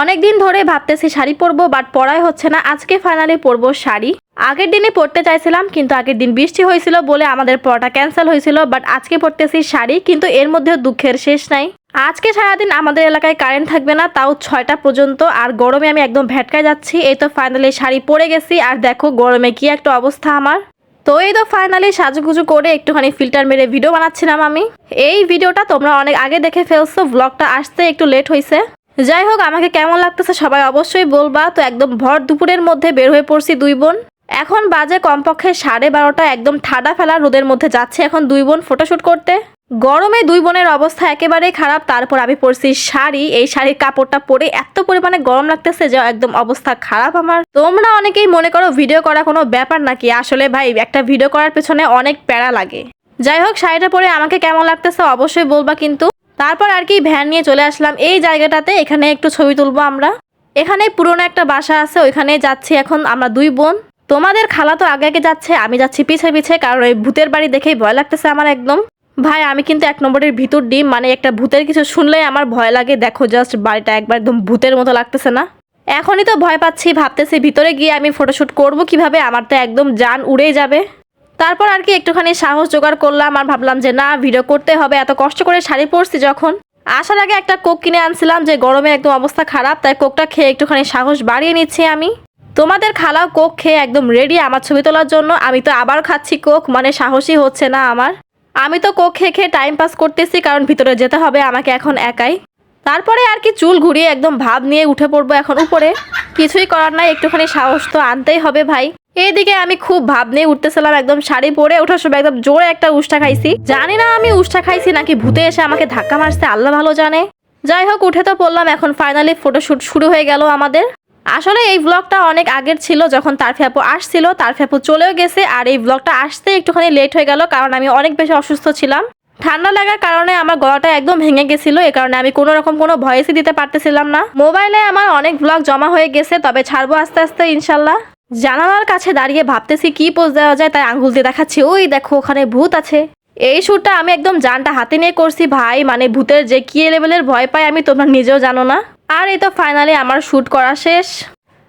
অনেক দিন ধরে ভাবতেছি শাড়ি পরবো বাট পরাই হচ্ছে না। আজকে ফাইনালি পরবো শাড়ি। আগের দিনে পড়তে চাইছিলাম, কিন্তু আগের দিন বৃষ্টি হয়েছিল বলে আমাদের পড়াটা ক্যান্সেল হয়েছিল বাট আজকে পড়তেছি শাড়ি, কিন্তু এর মধ্যেও দুঃখের শেষ নাই। আজকে সারাদিন আমাদের এলাকায় কারেন্ট থাকবে না, তাও ছয়টা পর্যন্ত, আর গরমে আমি একদম ভেটকায় যাচ্ছি। এই তো ফাইনালি শাড়ি পরে গেছি, আর দেখো গরমে কি একটা অবস্থা আমার। তো এই তো ফাইনালি সাজুগুজু করে একটুখানি ফিল্টার মেরে ভিডিও বানাচ্ছিলাম আমি। এই ভিডিওটা তোমরা অনেক আগে দেখে ফেলছো ব্লগটা আসতে একটু লেট হয়েছে যাই হোক, আমাকে কেমন লাগতেছে সবাই অবশ্যই বলবা। তো একদম ভর দুপুরের মধ্যে বের হয়ে পড়ছি দুই বোন। এখন বাজে কমপক্ষে সাড়ে বারোটা, একদম ঠাডা ফেলা রোদের মধ্যে যাচ্ছে এখন দুই বোন ফটোশ্যুট করতে। গরমে দুই বোনের অবস্থা একেবারেই খারাপ, তারপর আমি পরছি শাড়ি। এই শাড়ির কাপড়টা পরে এত পরিমাণে গরম লাগতেছে যে একদম অবস্থা খারাপ আমার। তোমরা অনেকেই মনে করো ভিডিও করা কোনো ব্যাপার নাকি? আসলে ভাই, একটা ভিডিও করার পেছনে অনেক প্যারা লাগে। যাই হোক, শাড়িটা পরে আমাকে কেমন লাগতেছে অবশ্যই বলবা কিন্তু। তারপর আর কি ভ্যান নিয়ে চলে আসলাম। এই জায়গাটাতে এখানে একটু ছবি তুলবো আমরা। এখানে পুরনো একটা বাসা আছে ওইখানে যাচ্ছি এখন আমরা দুই বোন। তোমাদের খালা তো আগে আগে যাচ্ছে, আমি যাচ্ছি পিছে পিছে, কারণ ওই ভূতের বাড়ি দেখেই ভয় লাগতেছে আমার একদম। ভাই, আমি কিন্তু এক নম্বরের ভিতর ডিম মানে একটা ভূতের কিছু শুনলেই আমার ভয় লাগে। দেখো জাস্ট বাড়িটা একবার একদম ভূতের মতো লাগতেছে না। এখনই তো ভয় পাচ্ছি, ভাবতেছি ভিতরে গিয়ে আমি ফটোশ্যুট করব কীভাবে, আমার তো একদম জান উড়েই যাবে। তারপর আর কি একটুখানি সাহস জোগাড় করলাম আর ভাবলাম যে না ভিডিও করতে হবে। এত কষ্ট করে শাড়ি পরছি যখন। আসার আগে একটা কোক কিনে আনছিলাম যে গরমে একদম অবস্থা খারাপ, তাই কোকটা খেয়ে একটুখানি সাহস বাড়িয়ে নিচ্ছি আমি। তোমাদের খালাও কোক খেয়ে একদম রেডি আমার ছবি তোলার জন্য। আমি তো আবার খাচ্ছি কোক মানে সাহসই হচ্ছে না আমার। আমি তো কোক খেয়ে খেয়ে টাইম পাস করতেছি, কারণ ভিতরে যেতে হবে, আমাকে এখন একাই। তারপরে আর কি চুল ঘুরিয়ে একদম ভাব নিয়ে উঠে পড়ব এখন উপরে। কিছুই করার নাই, একটুখানি সাহস তো আনতেই হবে ভাই। এইদিকে আমি খুব ভাব নিয়ে উঠতেছিলাম, একদম শাড়ি পরে ওঠার সময় একদম জোরে একটা উষ্ঠা খাইছি। জানি না আমি উষ্ঠা খাইছি নাকি ভূতে এসে আমাকে ধাক্কা মারছে, আল্লাহ ভালো জানে। যাই হোক, উঠে তো পড়লাম, এখন ফাইনালি ফটোশুট শুরু হয়ে গেল আমাদের। আসলে এই ব্লগটা অনেক আগের ছিল, যখন তার ফ্যাপু আসছিল তার ফ্যাপু চলেও গেছে, আর এই ব্লগটা আসতে একটুখানি লেট হয়ে গেল, কারণ আমি অনেক বেশি অসুস্থ ছিলাম। ঠান্ডা লাগার কারণে আমার গলাটা একদম ভেঙে গেছিল, এ কারণে আমি কোনো রকম কোনো ভয়েসই দিতে পারতেছিলাম না। মোবাইলে আমার অনেক ব্লগ জমা হয়ে গেছে, তবে ছাড়বো আস্তে আস্তে, ইনশাল্লাহ। জানালার কাছে দাঁড়িয়ে ভাবতেছি কি পোজ দেওয়া যায় তাই আঙ্গুল দিয়ে দেখাচ্ছি। ওই দেখো, ওখানে ভূত আছে। এই শ্যুটটা আমি একদম জানটা হাতে নিয়ে করছি, ভাই। মানে ভূতের যে কি লেভেলের ভয় পাই আমি, তোমরা নিজেও জানো না। আর এই তো ফাইনালি আমার শ্যুট করা শেষ।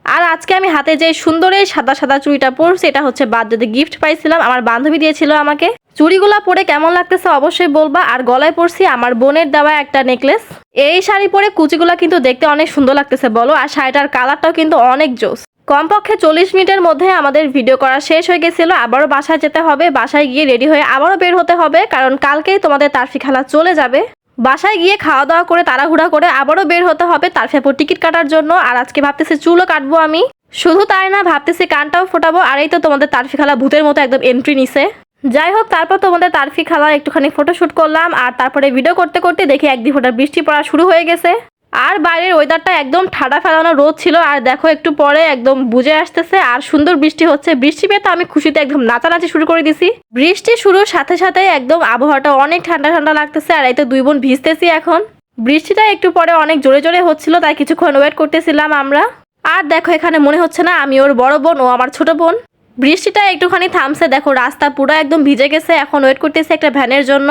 আর আজকে আমি হাতে যে সুন্দর এই সাদা সাদা চুড়িটা পরছি এটা হচ্ছে বার্থডেতে গিফট পাইছিলাম। আমার বান্ধবী দিয়েছিল আমাকে। চুড়িগুলা পরে কেমন লাগতেছে অবশ্যই বলবা। আর গলায় পরছি আমার বোনের দেওয়া একটা নেকলেস এই শাড়ি পরে কুচিগুলা কিন্তু দেখতে অনেক সুন্দর লাগতেছে, বলো। আর শাড়িটার কালারটাও কিন্তু অনেক জোস। কমপক্ষে চল্লিশ মিনিটের মধ্যে আমাদের ভিডিও করা শেষ হয়ে গেছিল। আবারও বাসায় যেতে হবে। বাসায় গিয়ে রেডি হয়ে আবারও বের হতে হবে। কারণ কালকেই তোমাদের তারফি খেলা চলে যাবে। বাসায় গিয়ে খাওয়া দাওয়া করে তাড়াহুড়া করে আবারও বের হতে হবে তার ফেপর টিকিট কাটার জন্য। আর আজকে ভাবতেছি চুলও কাটবো আমি। শুধু তাই না, ভাবতেছি কানটাও ফোটাবো। আর এই তো তোমাদের তারফি খালা ভূতের মতো একদম এন্ট্রি নিছে। যাই হোক, তারপর তোমাদের তারফি খালার একটুখানি ফটোশুট করলাম। আর তারপরে ভিডিও করতে করতে দেখি একদিন ফোটা বৃষ্টি পড়া শুরু হয়ে গেছে। আর বাইরের ওয়েদারটা একদম ঠাডা ফেলানো রোদ ছিল, আর দেখো একটু পরে একদম বুঝে আসতেছে, আর সুন্দর বৃষ্টি হচ্ছে। বৃষ্টি পেয়ে তো আমি খুশিতে একদম নাচানাচি শুরু করে দিছি। বৃষ্টি শুরুর সাথে সাথে একদম আবহাওয়াটা অনেক ঠান্ডা ঠান্ডা লাগতেছে, আর এই তো দুই বোন ভিজতেছি এখন। বৃষ্টিটা একটু পরে অনেক জোরে জোরে হচ্ছিল, তাই কিছুক্ষণ ওয়েট করতেছিলাম আমরা। আর দেখো এখানে মনে হচ্ছে না আমি ওর বড় বোন, ও আমার ছোট বোন। বৃষ্টিটা একটুখানি থামছে, দেখো রাস্তা পুরো একদম ভিজে গেছে, এখন ওয়েট করতেছি একটা ভ্যানের জন্য।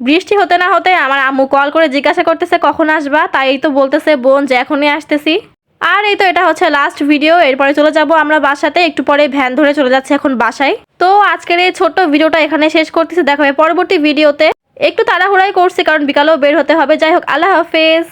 বৃষ্টি হতে না হতে আমার আম্মু কল করে জিজ্ঞাসা করতেছে, কখন আসবা? তাই এই তো বলতেছে, বোন, যে এখনই আসতেছি। আর এই তো এটা হচ্ছে লাস্ট ভিডিও এরপরে চলে যাব আমরা বাসাতে, একটু পরে ভ্যান ধরে চলে যাচ্ছে এখন বাসায়। তো আজকের এই ছোট্ট ভিডিওটা এখানে শেষ করতেছে। দেখা হবে পরবর্তী ভিডিওতে একটু তাড়াহুড়াই করছি, কারণ বিকালেও বের হতে হবে। যাই হোক, আল্লাহ হাফেজ।